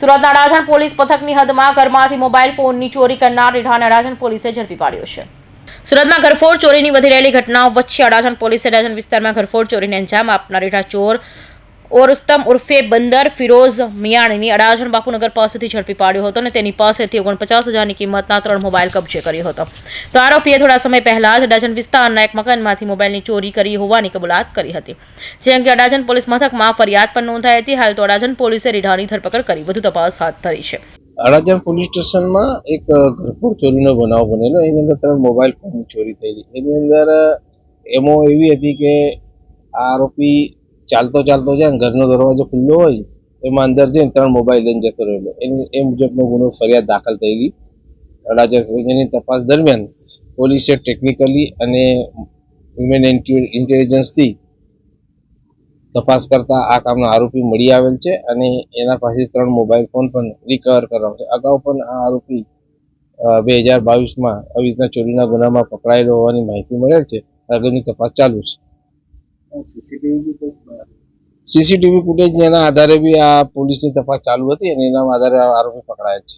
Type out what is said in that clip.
સુરતના અડાજણ પોલીસ પથકની હદમાં ઘરમાંથી મોબાઈલ ફોનની ચોરી કરનાર રીઢાને અડાજણ પોલીસે ઝડપી પાડ્યો છે. સુરતમાં ઘરફોડ ચોરીની વધી રહેલી ઘટનાઓ વચ્ચે અડાજણ પોલીસે અડાજણ વિસ્તારમાં ઘરફોડ ચોરીને અંજામ આપનાર રીઢા ચોર ઓરસ્તમ ઉર્ફે બંદર ફિરોઝ મિયાણીની અડાજણ બાપુનગર પાસેથી ઝડપી પાડ્યો હતો અને તેની પાસેથી ઓગણપચાસ હજારની કિંમતના ત્રણ મોબાઈલ કબજે કર્યો હતો. તો આરોપીએ થોડા સમય પહેલા જ અડાજણ વિસ્તારના એક મકાનમાંથી મોબાઈલની ચોરી કરી હોવાની કબૂલાત કરી હતી. જે અંગે અડાજણ પોલીસ મથકમાં ફરિયાદ પણ નોંધાઈ હતી. હાલ તો અડાજણ પોલીસે રીઢાની ધરપકડ કરી વધુ તપાસ હાથ ધરી છે. અડાજણ પોલીસ સ્ટેશનમાં એક ઘરફોડ ચોરીનો બનાવ બનેલો. એની અંદર ત્રણ મોબાઈલ ફોન ચોરી થયેલી. એની અંદર એમો એવી હતી કે આરોપી ચાલતો ચાલતો જાય ને, ઘરનો દરવાજો ખુલ્લો હોય, એમાં અંદર જઈને ત્રણ મોબાઈલ લઈને જતો રહેલો. એની એ મુજબનો ગુનો ફરિયાદ દાખલ થઈ ગઈ અડાજની તપાસ દરમિયાન પોલીસે ટેકનિકલી અને હ્યુમન ઇન્ટેલિજન્સથી તપાસ કરતા આ કામનો આરોપી મળી આવેલ છે અને એના પાસે ત્રણ મોબાઈલ ફોન પણ રિકવર કરવામાં છે. અગાઉ પણ આ આરોપી બે હજાર બાવીસમાં આવી રીતના ચોરીના ગુનામાં પકડાયેલો હોવાની માહિતી મળેલ છે. આગળની તપાસ ચાલુ છે. સીસીટીવી ફૂટેજ એના આધારે બી આ પોલીસની તપાસ ચાલુ હતી અને એના આધારે આરોપી પકડાયા છે.